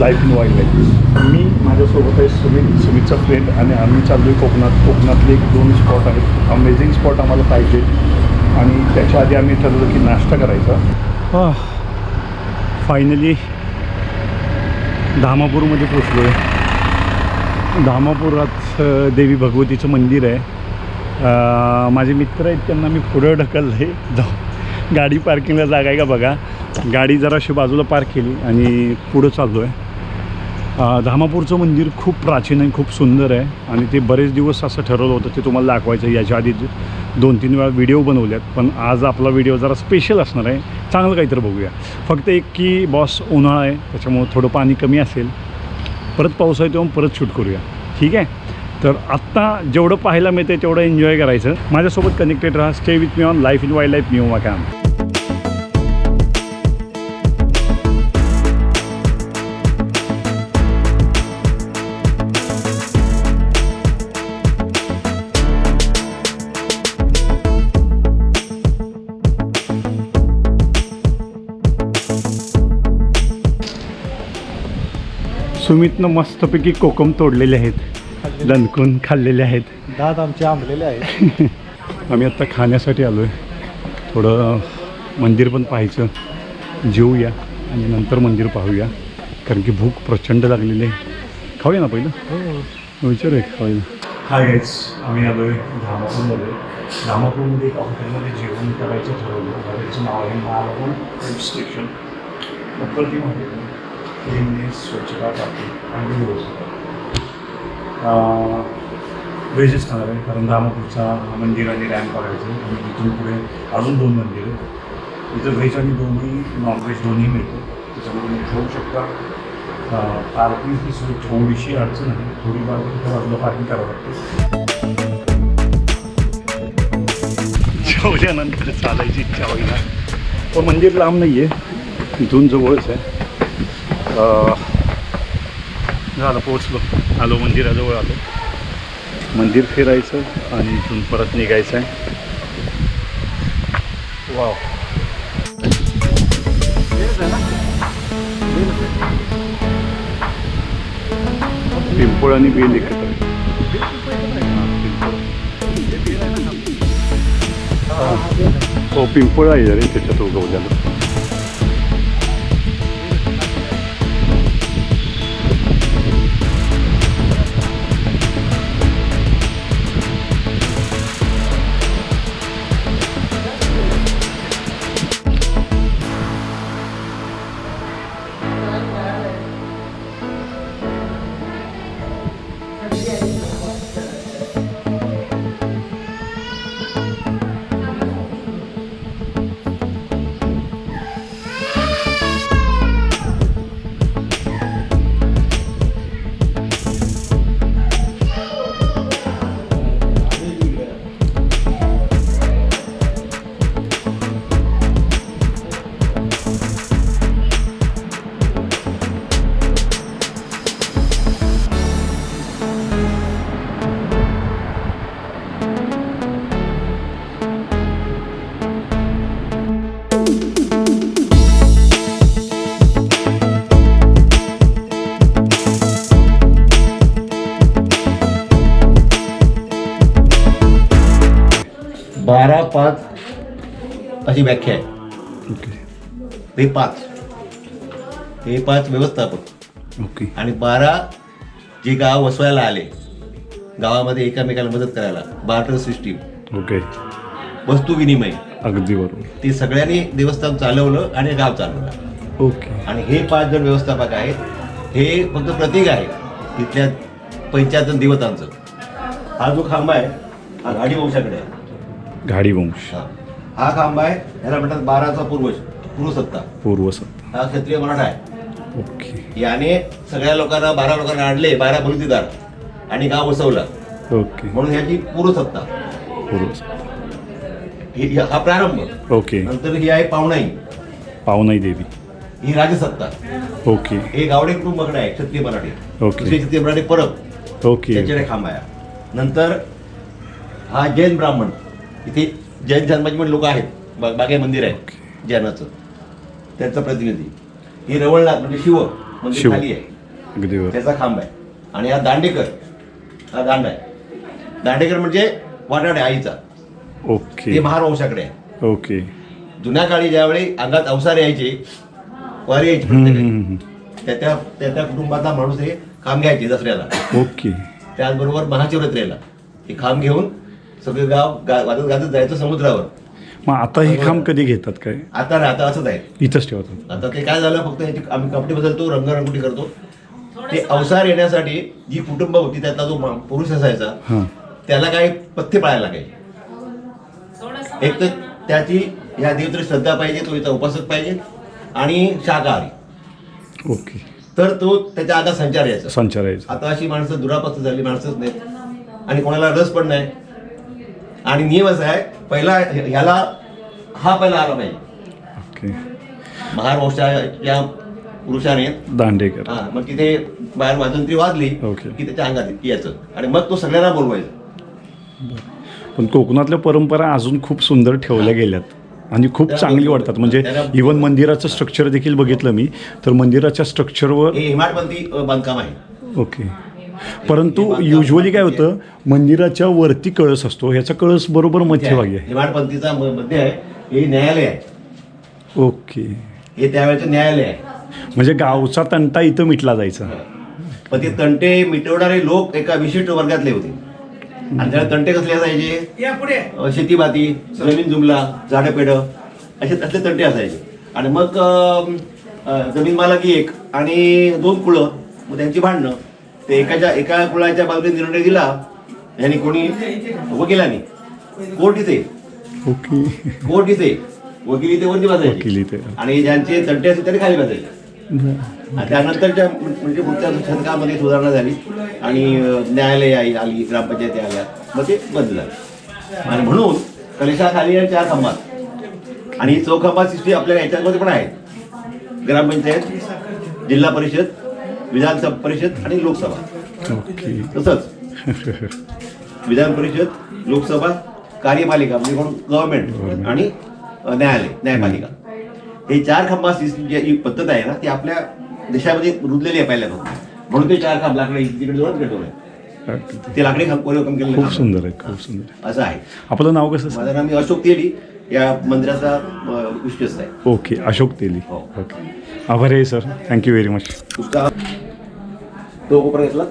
Life in wild life मी माझ्यासोबत आहे सुमित सुमितचा फ्रेंड आणि आम्ही चाललो आहे कोकणात. कोकणातले एक दोन स्पॉट आहेत. अमेझिंग स्पॉट आम्हाला पाहिजे. आणि त्याच्या आधी आम्ही ठरवलं की नाश्ता करायचा. फायनली धामापूरमध्ये पोचलो आहे धामापुरात देवी भगवतीचं मंदिर आहे. माझे मित्र आहेत त्यांना मी पुढं ढकललं आहे जाऊ. गाडी पार्किंगला जागा आहे का बघा. गाडी जराशी बाजूला पार्क केली आणि पुढं चाललो आहे धामापूरचं मंदिर खूप प्राचीन आहे खूप सुंदर आहे आणि ते बरेच दिवस असं ठरवलं होतं ते तुम्हाला दाखवायचं आहे. याच्या आधी दोन तीन वेळा व्हिडिओ बनवल्यात पण आज आपला व्हिडिओ जरा स्पेशल असणार आहे. चांगलं काहीतरी बघूया. फक्त एक की बॉस उन्हाळा आहे त्याच्यामुळं थोडं पाणी कमी असेल. परत पाऊस आहे तेव्हा परत शूट करूया. ठीक आहे? तर आत्ता जेवढं पाहायला मिळतं तेवढं एन्जॉय करायचं. माझ्यासोबत कनेक्टेड राहा. Stay with me on life in wild life new cam सुमितनं मस्तपैकी कोकम तोडलेले आहेत. दणकून खाल्लेले आहेत. दात आमचे आंबलेले आहेत. आम्ही आत्ता खाण्यासाठी आलो आहे थोडं मंदिर पण पाहायचं. जेवूया आणि नंतर मंदिर पाहूया. कारण की भूक प्रचंड लागलेली आहे. खाऊया ना पहिलं? विचार आहे खाऊया हाय गाईज आम्ही आलो आहे धामापूरमध्ये. धामापूरमध्ये एका हॉटेलमध्ये जेवण करायचं ठरवलं. हॉटेलचं नाव आहे फूड स्टेशन. अप्रतिम हॉटेल आहे. स्वच्छता टाकली आणि व्यवस्थित व्हेजच खाणार आहे कारण रामापूरचा मंदिर आणि रॅम्प करायचं आणि तिथून पुढे अजून दोन मंदिर आहेत. इथं व्हेज आणि दोन्ही नॉनव्हेज दोन्ही मिळतं. त्याच्यामुळे तुम्ही ठेवू शकता. पार्किंगची सोय थोडीशी अडचण आहे. थोडी पार्किंग बाजूला पार्किंग करावं लागते. जेवल्यानंतर चालायची इच्छा होईना पण मंदिर लांब नाही आहे इथून जवळच आहे. झालं पोचलो आलो मंदिराजवळ आलो. मंदिर फिरायचं आणि इथून परत निघायचं आहे. वाव. पिंपळ आणि बेल एकत्र. हो पिंपळ आहे रे त्याच्यात उगवल्यानं बारा पाच अशी व्याख्या आहे ओके हे पाच। हे पाच व्यवस्थापक। ओके आणि बारा जे गाव वसवायला आले गावामध्ये एकामेकाला मदत करायला बार्टर सिस्टीम ओके वस्तू विनिमय। अगदी बरोबर. ते सगळ्यांनी देवस्थान चालवलं आणि गाव चालवलं। ओके आणि हे पाच जण व्यवस्थापक आहेत हे फक्त प्रतीक आहे तिथल्या पंचायतन देवतांचं। हा जो खांबा आहे हा गाडी वंशाकडे आहे। घाडी वंश हा. खांबा आहे ह्याला म्हणतात बाराचा पूर्वज पूर्वसत्ता. पूर्वसत्ता. हा क्षत्रिय मराठा आहे. ओके. याने सगळ्या लोकांना बारा लोकांना आणले बारा बलुतेदार आणि गाव बसवला. ओके. म्हणून ह्याची पूर्वसत्ता. पूर्वसत्ता. ही प्रारंभ. ओके. नंतर ही आहे पावणाई पावनाई देवी. ही राजसत्ता. ओके. हे गावडे कुटुंबाकडे आहे क्षत्रिय मराठी. ओके. क्षत्रिय मराठी परब. ओके. त्यांच्याकडे खांब आहे. नंतर हा जैन ब्राह्मण. इथे जैन धर्माचे पण लोक आहेत. बा- बागे मंदिर आहे. जैनाचं. त्यांचा प्रतिनिधी. ही रवळनाथ म्हणजे शिव. शिव. खाली आहे. अगदी त्याचा खांब आहे. आणि हा दांडेकर. हा दांड आहे. दांडेकर म्हणजे वाटाडे आईचा. ओके. ते महारवंशाकडे आहे. ओके. जुन्या काळी ज्यावेळी अंगात अवसार यायचे वारी यायची प्रत्येकाची. हम्म. त्या त्या त्या त्या कुटुंबातला माणूस हे खांब घ्यायचे दसऱ्याला. ओके. त्याचबरोबर महाशिवरात्रीला. हे खांब घेऊन सगळे गाव गा- वाजत गाजत जायचं समुद्रावर. मग आता हे खांब कधी घेतात काय? आता नाही आता असंच आहे. इथंच ठेवतात. आता ते काय झालं फक्त याची आम्ही कपडे बदलतो रंगरंगोटी करतो. ते अवसार येण्यासाठी जी कुटुंब होती त्यातला जो मा- पुरुष असायचा हां. त्याला काही पथ्य पाळायला लागायचे एक तर त्याची या देवतरी श्रद्धा पाहिजे तो याचा उपासक पाहिजे आणि शाकाहारी. ओके. तर तो त्याच्या आगात संचार यायचा. संचारायचं आता अशी माणसं दुरापास्त झाली माणसंच नाहीत. आणि कोणाला रस पण नाही. आणि नियम असा आहे पहिला ह्याला हा पहिला आला पाहिजे ओके. महाराष्ट्रा या पुरुषाने दांडेकर. हा मग तिथे बाहेर वाजंत्री वाजली ओके. की त्याच्या अंगात यायचं. आणि मग तो सगळ्यांना बोलवायचा. पण कोकणातल्या परंपरा अजून खूप सुंदर ठेवल्या गेल्यात आणि खूप चांगली वाटतात. म्हणजे इवन मंदिराचं स्ट्रक्चर देखील बघितलं मी तर मंदिराच्या स्ट्रक्चरवर हे बांधकाम आहे. ओके. परंतु युजली काय होतं मंदिराच्या वरती कळस असतो ह्याचा कळस बरोबर मध्यभागी आहे. हिमाटपंथीचा म- मध्ये आहे. हे न्यायालय आहे. ओके. हे त्यावेळेचं न्यायालय आहे. म्हणजे गावचा तंटा इथं मिटला जायचा. पण ते तंटे मिटवणारे लोक एका विशिष्ट वर्गातले होते. आणि त्याला तंटे कसले असायचे? शेतीबाती जमीन जुमला झाडं पेडं असे तसले तंटे असायचे. आणि मग जमीन मालकी एक आणि दोन कुळं मग त्यांची भांडणं. ते एकाच्या एका कुळाच्या बाजूने निर्णय दिला यांनी कोणी वकिलांनी? कोर्ट इथे. कोर्ट इथे. वकील इथे वरती बसायचे. आणि ज्यांचे तंटे असतील त्यांनी खाली बसायचे. आणि त्यानंतरच्या म्हणजे पुढच्या शतकामध्ये सुधारणा झाली. आणि न्यायालय आई आली ग्रामपंचायती आल्या. मग ते बंद झालं. आणि म्हणून कलेशाखाली आहे चार खंबात. आणि चौखंबा सिस्टीम आपल्या याच्यामध्ये पण आहे ग्रामपंचायत जिल्हा परिषद विधानसभा परिषद आणि लोकसभा. तसंच विधान परिषद लोकसभा कार्यपालिका म्हणजे कोण? गव्हर्नमेंट आणि न्यायालय न्यायपालिका. हे चार खांबा जी पद्धत आहे ना ती आपल्या देशामध्ये रुजलेली आहे पहिल्यापासून म्हणून ते चार खांब लाकडे तिकडे जोरात पेटवलं ते लाकडी खांब कोणी कम केलेले खूप. सुंदर आहे खूप सुंदर असं आहे. आपलं नाव कसं माझं नाव मी अशोक तेली या मंदिराचा विश्वस्त आहे. ओके अशोक तेली. हो. ओके. आभारी आहे सर थँक्यू व्हेरी मच तो कोपरा घेतला?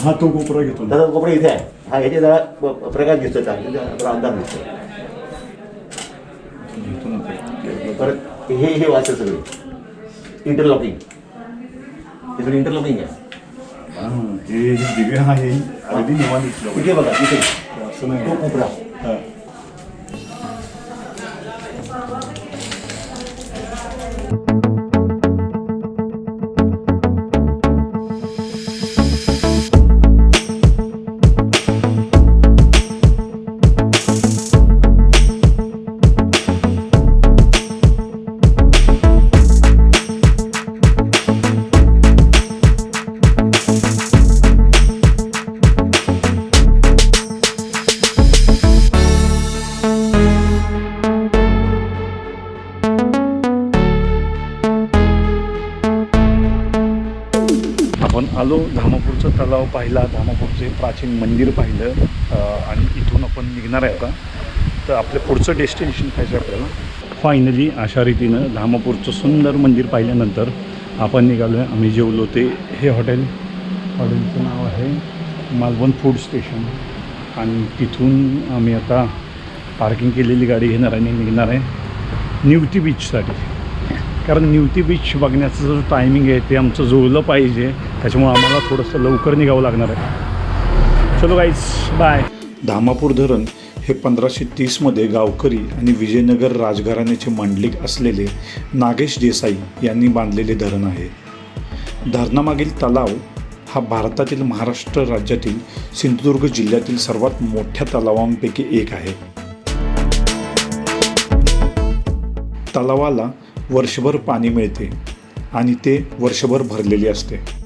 हा तो कोपरा घेतो दादा कोपरा इथे आहे. हा याचे जरा प- प्रकाश दिसतोय चांगले. जरा अंधार दिसतोय. परत हे हे वाचतं सगळे. इंटरलॉकिंग हे सगळं इंटरलॉकिंग आहे. हे दिव्य आहे. अगदी निवांत इथे बघा इथे. असं नाही. तो कोपरा. हा. गेलो धामापूरचं धामापूरचा तलाव पाहिला धामापूरचे प्राचीन मंदिर पाहिलं आणि इथून आपण निघणार आहे आता. तर आपलं पुढचं डेस्टिनेशन पाहिजे आपल्याला? फायनली अशा रीतीनं धामापूरचं सुंदर मंदिर पाहिल्यानंतर आपण निघालो आहे आम्ही जेवलो ते हे हॉटेल. हॉटेलचं नाव आहे मालवण फूड स्टेशन. आणि तिथून आम्ही आता पार्किंग केलेली गाडी घेणार आणि निघणार आहे निवती बीचसाठी. कारण निवती बीच बघण्याचं जो टायमिंग आहे ते आमचं जुळलं पाहिजे. त्याच्यामुळे आम्हाला थोडंसं लवकर निघावं लागणार आहे. चलो गाईज बाय धामापूर धरण हे पंधराशे तीसमध्ये गावकरी आणि विजयनगर राजघराण्याचे मांडलिक असलेले नागेश देसाई यांनी बांधलेले धरण आहे. धरणामागील तलाव हा भारतातील महाराष्ट्र राज्यातील सिंधुदुर्ग जिल्ह्यातील सर्वात मोठ्या तलावांपैकी एक आहे. तलावाला वर्षभर पाणी मिळते आणि ते वर्षभर भरलेले असते.